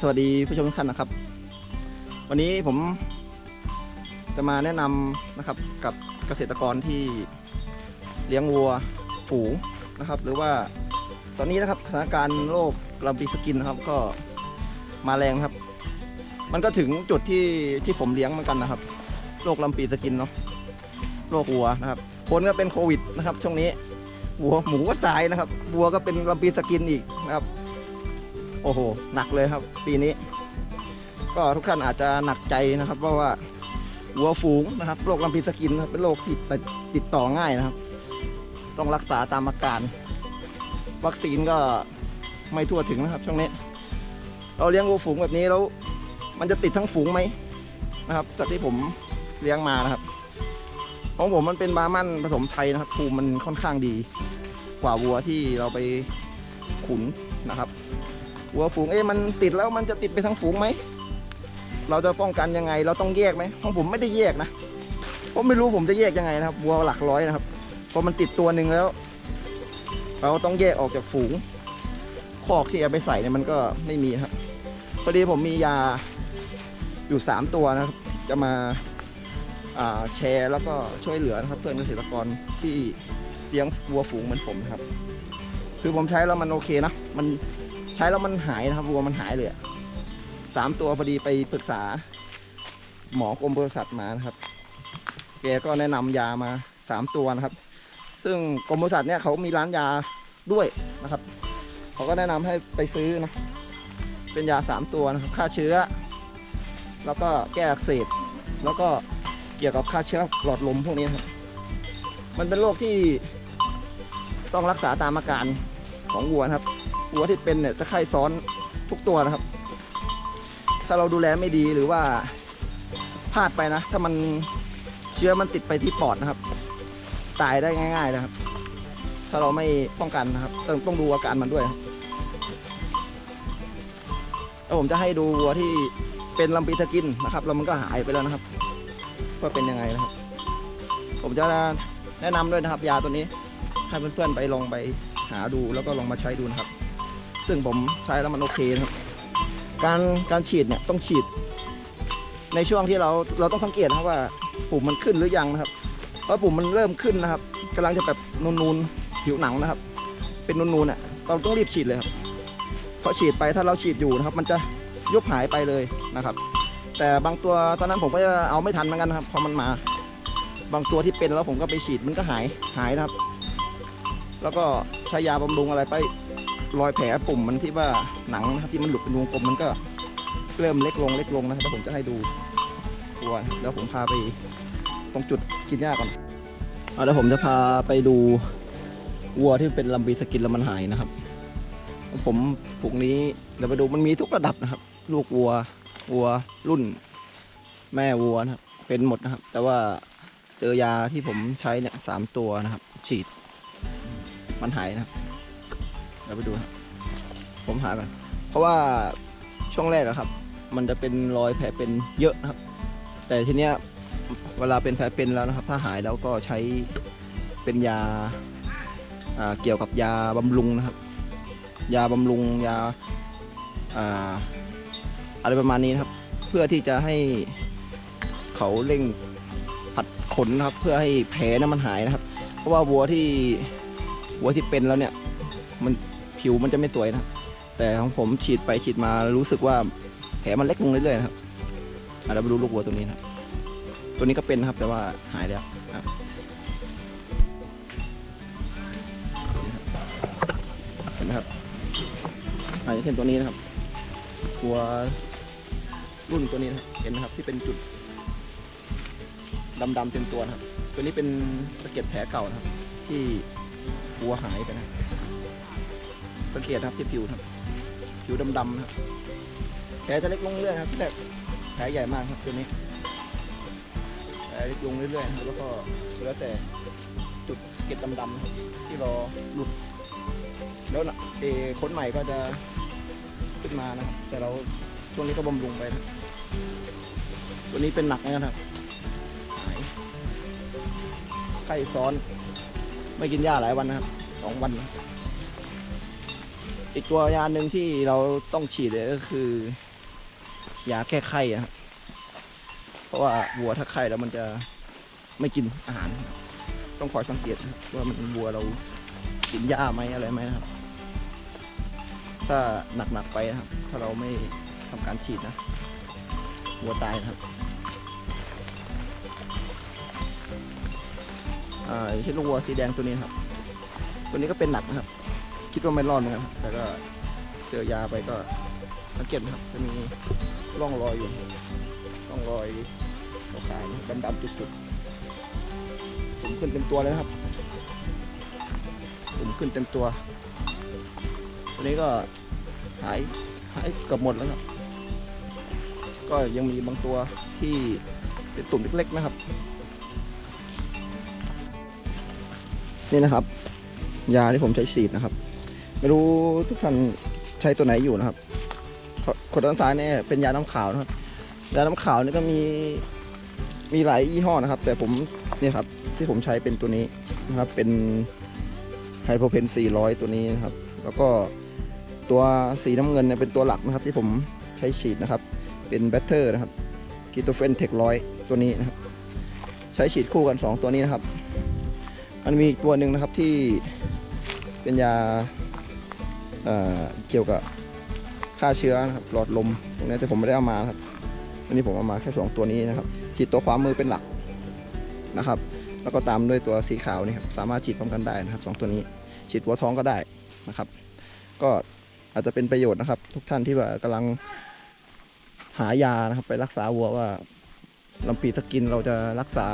สวัสดีผู้ชมทุกท่านนะครับ วันนี้ผมจะมาแนะนำนะครับกับเกษตรกรที่เลี้ยงวัวฝูงนะครับ หรือว่าตอนนี้นะครับสถานการณ์โรคลำปีสกินนะครับก็มาแรงครับ มันก็ถึงจุดที่ที่ผมเลี้ยงเหมือนกันนะครับโรคลำปีสกินเนาะโรควัวนะครับคนก็เป็นโควิดนะครับ ช่วงนี้วัวหมูก็ตายนะครับวัวก็เป็นลำปีสกินอีกนะครับ โอ้โหหนักเลยครับ ปีนี้ ก็ทุกท่านอาจจะหนักใจนะครับ เพราะว่าวัวฝูงนะครับโรคลำพีสกินนะเป็นโรคที่ติดต่อง่ายนะครับ ต้องรักษาตามอาการ วัคซีนก็ไม่ทั่วถึงนะครับ ช่วงนี้ เราเลี้ยงวัวฝูงแบบนี้แล้วมันจะติดทั้งฝูงไหมนะครับจากที่ผมเลี้ยงมานะครับ ของผมมันเป็นบาร์มันผสมไทยนะครับภูมิมันค่อนข้างดี กว่าวัวที่เราไปขุนนะครับ วัวฝูงเอ๊ะมันติดแล้วมันจะติดไปทั้งฝูงไหม เราจะป้องกันยังไง เราต้องแยกไหมของผมไม่ได้แยกนะผมไม่รู้ผมจะแยกยังไงนะครับวัวหลักร้อยนะครับพอมันติดตัวหนึ่งแล้ว เราต้องแยกออกจากฝูงคอกที่เอาไปใส่เนี่ยมันก็ไม่มีครับพอดีผมมียาอยู่สามตัวนะครับ จะมาาแชร์แล้วก็ช่วยเหลือนะครับ เพื่อนเกษตรกรที่เลี้ยงวัวฝูงเหมือนผมนะครับ คือผมใช้แล้วมันโอเคนะมัน ใช้แล้วมันหายนะครับวัวมันหายเลยสามตัวพอดีไปปรึกษา หมอกรมปศุสัตว์มานะครับแกก็แนะนำยามาสามตัวนะครับ ซึ่งกรมปศุสัตว์เนี่ยเขามีร้านยาด้วยนะครับเขาก็แนะนำให้ไปซื้อนะเป็นยาสามตัวนะครับฆ่าเชื้อ แล้วก็แก้อักเสบแล้วก็เกี่ยวกับฆ่าเชื้อหลอดลมพวกนี้นครับมันเป็นโรคที่ต้องรักษาตามอาการของวัวนะครับ วัวที่เป็นเนี่ยจะไข้ซ้อนทุกตัวนะครับ ถ้าเราดูแลไม่ดีหรือว่าพลาดไปนะ ถ้ามันเชื้อมันติดไปที่ปอดนะครับ ตายได้ง่าย ๆนะครับ ถ้าเราไม่ป้องกันนะครับต้องต้องดูอาการมันด้วยแล้วผมจะให้ดูวัวที่เป็นลำปีตะกินนะครับแล้วมันก็หายไปแล้วนะครับว่าเป็นยังไงนะครับ ผมจะแนะนำด้วยนะครับ ยาตัวนี้ให้เพื่อนๆไปลองไปหาดูแล้วก็ลองมาใช้ดูนะครับ ซึ่งผมใช้แล้วมันโอเคครับ การการฉีดเนี่ยต้องฉีด ในช่วงที่เราเราต้องสังเกตนะครับว่าปุ่มมันขึ้นหรือยังนะครับเพราะปุ่มมันเริ่มขึ้นนะครับกำลังจะแบบนูนๆผิวหนังนะครับ เป็นนูนๆเนี่ยเราต้องรีบฉีดเลยครับเพราะฉีดไปถ้าเราฉีดอยู่นะครับ มันจะยุบหายไปเลยนะครับ แต่บางตัวตอนนั้นผมก็จะเอาไม่ทันเหมือนกันนะครับพอมันมา บางตัวที่เป็นแล้วผมก็ไปฉีดมันก็หายหายนะครับ แล้วก็ใช้ยาบำรุงอะไรไป รอยแผลปุ่มมันที่ว่าหนังนะครับที่มันหลุดเป็นวงกลมมันก็เริ่มเล็กลงเล็กลงนะครับแล้วผมจะให้ดูตัวแล้วผมพาไปตรงจุดกินหญ้าก่อนเอาแล้วผมจะพาไปดูวัวที่เป็นลำบีสกินแล้วมันหายนะครับ ผมผูกนี้เดี๋ยวไปดูมันมีทุกระดับนะครับ ลูกวัววัวรุ่น แม่วัวนะครับ เป็นหมดนะครับ แต่ว่าเจอยาที่ผมใช้เนี่ยสามตัวนะครับ ฉีดมันหายนะครับ เดี๋ยวไปดูครับผมหากันเพราะว่าช่วงแรกอะครับ มันจะเป็นรอยแผลเป็นเยอะนะครับ แต่ทีเนี้ยเวลาเป็นแผลเป็นแล้วนะครับ ถ้าหายแล้วก็ใช้เป็นยาเกี่ยวกับยาบำรุงนะครับ ยาบำรุงยาอ่าอะไรประมาณนี้นะครับ เพื่อที่จะให้เขาเร่งผัดขนนะครับ เพื่อให้แผลนั้นมันหายนะครับ เพราะว่าวัวที่วัวที่เป็นแล้วเนี่ย มัน ผิวมันจะไม่สวยนะแต่ของผมฉีดไปฉีดมารู้สึกว่าแผลมันเล็กลงเรื่อยๆนะครับอะเราไปดูลูกวัวตัวนี้นะครับตัวนี้ก็เป็นนะครับแต่ว่าหายแล้วเห็นไหมครับอาจจะเห็นตัวนี้นะครับ ตัวรุ่นตัวนี้นะเห็นนะครับที่เป็นจุดดำๆเต็มตัวนะครับ ตัวนี้เป็นสะเก็ดแผลเก่านะครับ ที่วัวหายไปนะ สังเกตครับที่ผิวครับ ผิวดำๆครับแผลจะเล็กลงเรื่อยครับแต่แผลใหญ่มากครับตัวนี้แผลเล็กลงเรื่อยๆแล้วก็เหลือแต่จุดสเก็ดดำๆครับที่รอหลุด แล้วนะเออขนใหม่ก็จะขึ้นมานะครับแต่เราช่วงนี้ก็บำรุงไปนะตัวนี้เป็นหนักนะครับไข้ซ้อน ไม่กินหญ้าหลายวันนะครับสองวันนะ อีกตัวยาหนึ่งที่เราต้องฉีดเลยก็คือยาแก้ไข้อะครับเพราะว่าวัวถ้าไข้แล้วมันจะไม่กินอาหาร ต้องคอยสังเกตว่ามันวัวเรากินหญ้าไหมอะไรไหมนะครับ ถ้าหนักๆไปนะครับ ถ้าเราไม่ทำการฉีดนะวัวตายนะครับอ่าอย่างเช่นลูกวัวสีแดงตัวนี้ครับ ตัวนี้ก็เป็นหนักนะครับ คิดว่าไม่รอดนกันครับ แต่ก็เจอยาไปก็สังเกตนะครับ จะมีร่องรอยอยู่ร่องรอยขาวๆดำๆจุดๆผมขึ้นเต็มตัวเลยนะครับผมขึ้นเต็มตัวตัวนี้ก็หายหายเกือบหมดแล้วครับ ก็ยังมีบางตัวที่เป็นตุ่มเล็กๆนะครับ นี่นะครับ ยาที่ผมใช้ฉีดนะครับ ไม่รู้ทุกท่านใช้ตัวไหนอยู่นะครับขวดด้านซ้ายเนี่ยเป็นยาน้ำขาวนะครับ ยาน้ำขาวนี่ก็มีมีหลายยี่ห้อนะครับ แต่ผมเนี่ยครับที่ผมใช้เป็นตัวนี้นะครับ เป็นไฮโปเพน 400 ตัวนี้นะครับ แล้วก็ตัวสีน้ำเงินเนี่ยเป็นตัวหลักนะครับ ที่ผมใช้ฉีดนะครับ เป็นแบตเตอร์นะครับกิโตเฟนเทคร้อยตัวนี้นะครับ ใช้ฉีดคู่กัน 2 ตัวนี้นะครับ มันมีอีกตัวหนึ่งนะครับที่เป็นยา เกี่ยวกับฆ่าเชื้อนะครับหลอดลมตรงนี้แต่ผมไม่ได้เอามาครับอันนี้ผมเอามาแค่สองตัวนี้นะครับฉีดตัวขวามือเป็นหลักนะครับ แล้วก็ตามด้วยตัวสีขาวนี่ครับสามารถฉีดพร้อมกันได้นะครับสองตัวนี้ฉีดหัวท้องก็ได้นะครับ ก็อาจจะเป็นประโยชน์นะครับ ทุกท่านที่ว่ากำลังหายานะครับ ไปรักษาวัวว่าลำปีตะกินเราจะรักษา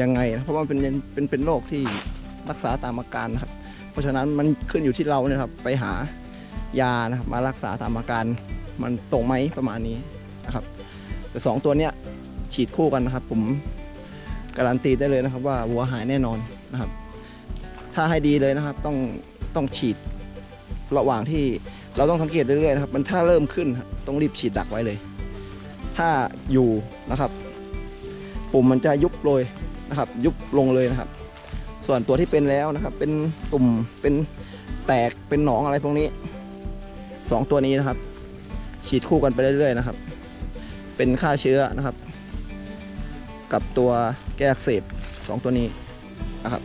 ยังไงนะเพราะว่าเป็นเป็นเป็นโรคที่รักษาตามอาการนะครับ เพราะฉะนั้นมันขึ้นอยู่ที่เราเนี่ยครับไปหายานะครับมารักษาตามอาการมันตรงไหมประมาณนี้นะครับ แต่สองตัวเนี้ยฉีดคู่กันนะครับ ผมการันตีได้เลยนะครับ ว่าวัวหายแน่นอนนะครับ ถ้าให้ดีเลยนะครับต้องต้องฉีดระหว่างที่เราต้องสังเกตเรื่อยๆนะครับมันถ้าเริ่มขึ้นต้องรีบฉีดดักไว้เลย ถ้าอยู่นะครับ ปุ่มมันจะยุบโรยนะครับ ยุบลงเลยนะครับ ส่วนตัวที่เป็นแล้วนะครับ เป็นตุ่มเป็นแตกเป็นหนองอะไรพวกนี้สองตัวนี้นะครับ ฉีดคู่กันไปเรื่อยๆนะครับ เป็นฆ่าเชื้อนะครับ กับตัวแก้อักเสบสองตัวนี้นะครับ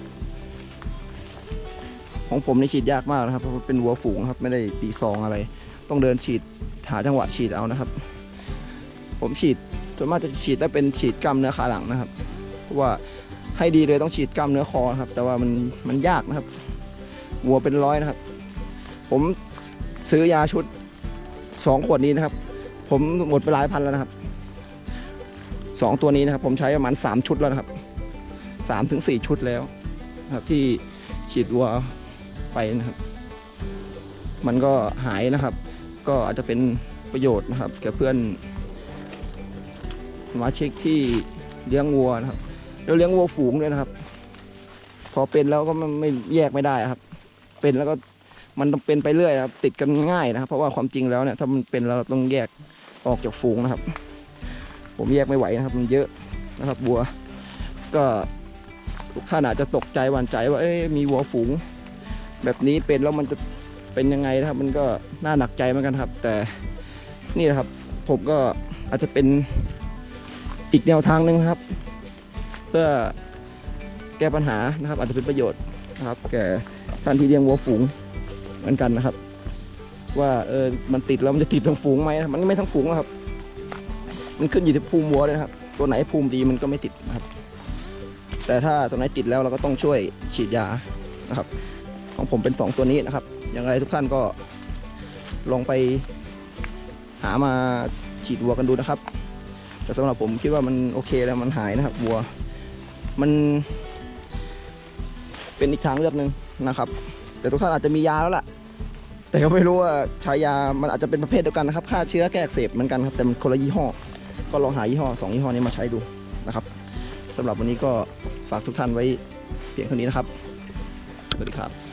ของผมนี่ฉีดยากมากนะครับเพราะเป็นวัวฝูงครับไม่ได้ตีซองอะไร ต้องเดินฉีดหาจังหวะฉีดเอานะครับ ผมฉีดส่วนมากจะฉีดได้เป็นฉีดกล้ามเนื้อขาหลังนะครับ เพราะว่า ให้ดีเลยต้องฉีดกล้ามเนื้อคอครับ แต่ว่ามันมันยากนะครับวัวเป็นร้อยนะครับ ผมซื้อยาชุดสองขวดนี้นะครับ ผมหมดไปหลายพันแล้วนะครับสองตัวนี้นะครับ ผมใช้ประมาณสามชุดแล้วนะครับสามถึงสี่ชุดแล้วนะครับที่ฉีดวัวไปนะครับ มันก็หายนะครับ ก็อาจจะเป็นประโยชน์นะครับแก่เพื่อนสมาชิกที่เลี้ยงวัวนะครับ แล้วเลี้ยงวัวฝูงด้วยนะครับ พอเป็นแล้วก็มันไม่แยกไม่ได้ครับ เป็นแล้วก็มันต้องเป็นไปเรื่อยครับ ติดกันง่ายนะครับ เพราะว่าความจริงแล้วเนี่ยถ้ามันเป็นเราต้องแยกออกจากฝูงนะครับ ผมแยกไม่ไหวนะครับ มันเยอะนะครับวัว ก็ทุกท่านอาจจะตกใจหวั่นใจว่าเอ้ยมีวัวฝูง แบบนี้เป็นแล้วมันจะเป็นยังไงนะครับ มันก็น่าหนักใจเหมือนกันครับ แต่นี่นะครับ ผมก็อาจจะเป็นอีกแนวทางหนึ่งครับ พื่อแก้ปัญหานะครับ อาจจะเป็นประโยชน์นะครับ แก่ท่านที่เลี้ยงวัวฝูงเหมือนกันนะครับ ว่าเออมันติดแล้วมันจะติดทั้งฝูงไหมมันไม่ทั้งฝูงหรอกครับ มันขึ้นอยู่ที่ภูมิวัวเลยนะครับ ตัวไหนภูมิดีมันก็ไม่ติดนะครับ แต่ถ้าตัวไหนติดแล้วเราก็ต้องช่วยฉีดยานะครับ ของผมเป็นสองตัวนี้นะครับ อย่างไรทุกท่านก็ลองไปหามาฉีดวัวกันดูนะครับ แต่สำหรับผมคิดว่ามันโอเคแล้วมันหายนะครับวัว มัน เป็นอีกทางเลือกหนึ่งนะครับ แต่ทุกท่านอาจจะมียาแล้วล่ะ แต่ก็ไม่รู้ว่าใช้ยามันอาจจะเป็นประเภทเดียวกันนะครับฆ่าเชื้อแก้อักเสบเหมือนกันครับแต่มันคนละยี่ห้อ ก็ลองหายี่ห้อสองยี่ห้อนี้มาใช้ดูนะครับสำหรับวันนี้ก็ฝากทุกท่านไว้เพียงเท่านี้นะครับ สวัสดีครับ